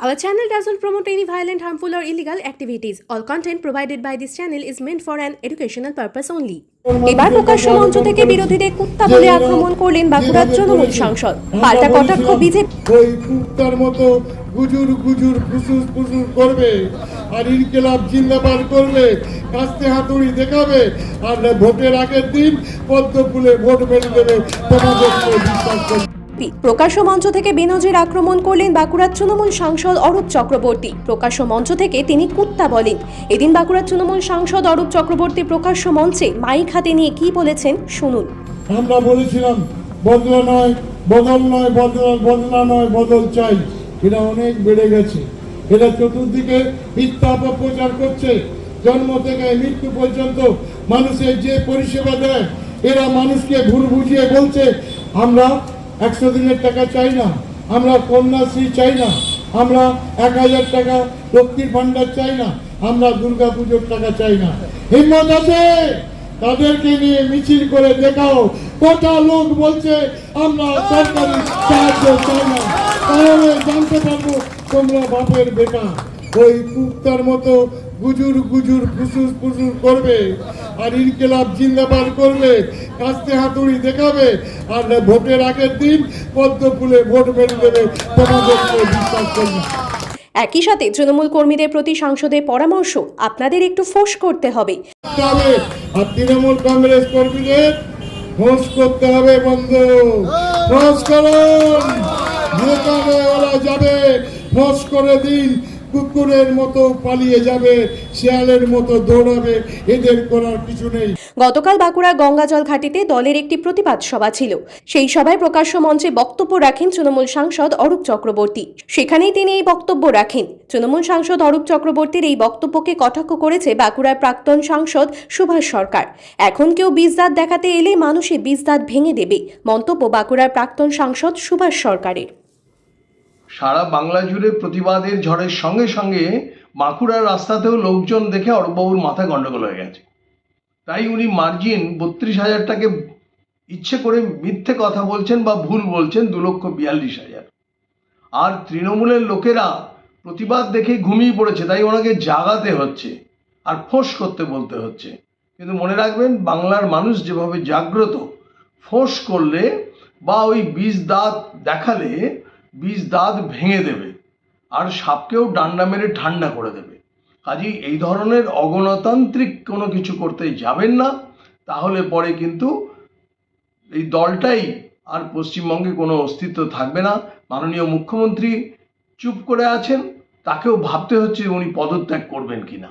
Our channel doesn't promote any violent, harmful, or illegal activities. All content provided by this channel is meant for an educational purpose only. এবার প্রকাশ্য মঞ্চ থেকে বিরোধীদের কুত্তা বলে আক্রমণ করলেন বাঁকুড়ার তৃণমূল সাংসদ। পাল্টা কটাক্ষ বিজেপি কুত্তার মতো গুজুর গুজুর ফুসুস ফুসুস করবে। আর ইনকেলাব জিন্দাবাদ করবে। কাস্তে হাতুড়ি দেখাবে। আর ভোটের আগের দিন পদ্ম ফুলে ভোট বেড়ে দেবে। তোমাদের বিশ্বাস করবে। না। প্রকাশ্য মঞ্চ থেকে বেনজির আক্রমণ করলেন বাঁকুড়ার তৃণমূল সাংসদ অরূপ চক্রবর্তী। প্রকাশ্য মঞ্চ থেকে তিনি কুত্তা বলেন। এদিন বাঁকুড়ার তৃণমূল সাংসদ অরূপ চক্রবর্তী প্রকাশ্য মঞ্চে মাইক হাতে নিয়ে কি বলেছেন শুনুন। আমরা বলেছিলাম, বদলা নয়, বদল নয়, বদলা বদলা নয়, বদল চাই। এটা অনেক বেড়ে গেছে। এটা চতুর্দিকে মিথ্যা অপপ্রচার করছে। জন্ম থেকে মৃত্যু পর্যন্ত মানুষের যে পরিষেবা দেয়, এরা মানুষকে ভুল বুঝিয়ে বলছে। আমরা একশো দিনের টাকা চাই না। আমরা কন্যাশ্রী চাই না। আমরা এক হাজার টাকা লক্ষ্মীর ভান্ডার চাই না। আমরা দুর্গা পুজোর টাকা চাই না। হিম্মত আছে? তাদেরকে নিয়ে মিছিল করে দেখাও। কটা লোক বলছে, আমরা সরকারি সাহায্য চাই না। তাহলে জানতে পারব তোমরা বাপের বেটা। ওই কুত্তার মতো গুজুর গুজুর ফুসুস ফুসুস করবে। আর ইনকেলাব জিন্দাবাদ করবে। কাস্তে হাতুড়ি দেখাবে। আর ভোটের আগের দিন পদ্ম ফুলে ভোট বেড়ে দেবে। বিশ্বাস করবে। একই সাথে তৃণমূল কর্মীদের প্রতি সাংসদের পরামর্শ আপনাদের একটু ফোঁস করতে হবে। আর তৃণমূল কংগ্রেস কর্মীদের ফোঁস করতে হবে বন্ধ। ফোঁস করুন। যাবে। ফোঁস করে দিন। কুকুরের মতো পালিয়ে যাবে, শেয়ালের মতো দৌড়াবে, এদের করার কিছু নেই। গতকাল বাঁকুড়া গঙ্গাজল ঘাটিতে দলের একটি প্রতিবাদ সভা ছিল। সেই সভায় প্রকাশ্য মঞ্চে বক্তব্য রাখেন তৃণমূল সাংসদ অরূপ চক্রবর্তী। সেখানেই তিনি এই বক্তব্য রাখেন। তৃণমূল সাংসদ অরূপ চক্রবর্তীর এই বক্তব্যকে কটাক্ষ করেছে বাঁকুড়ার প্রাক্তন সাংসদ সুভাষ সরকার। এখন কেউ বীজদাঁত দেখাতে এলে মানুষে বীজদাঁত ভেঙে দেবে। মন্তব্য বাঁকুড়ার প্রাক্তন সাংসদ সুভাষ সরকারের। সারা বাংলা জুড়ে প্রতিবাদের ঝড়ের সঙ্গে সঙ্গে বাঁকুড়ার রাস্তাতেও লোকজন দেখে অরূপবাবুর মাথায় গন্ডগোল হয়ে গেছে। তাই উনি মার্জিন বত্রিশ হাজারটাকে ইচ্ছে করে মিথ্যে কথা বলছেন বা ভুল বলছেন দু লক্ষ বিয়াল্লিশ হাজার। আর তৃণমূলের লোকেরা প্রতিবাদ দেখে ঘুমিয়ে পড়েছে, তাই ওনাকে জাগাতে হচ্ছে আর ফোঁস করতে বলতে হচ্ছে। কিন্তু মনে রাখবেন, বাংলার মানুষ যেভাবে জাগ্রত, ফোঁস করলে বা ওই বীজ দাঁত দেখালে বীজ দাঁত ভেঙে দেবে, আর সাপকেও ডান্ডা মেরে ঠান্ডা করে দেবে। কাজেই এই ধরনের অগণতান্ত্রিক কোনো কিছু করতে যাবেন না, তাহলে পরে কিন্তু এই দলটাই আর পশ্চিমবঙ্গে কোনো অস্তিত্ব থাকবে না। মাননীয় মুখ্যমন্ত্রী চুপ করে আছেন, তাকেও ভাবতে হচ্ছে উনি পদত্যাগ করবেন কিনা।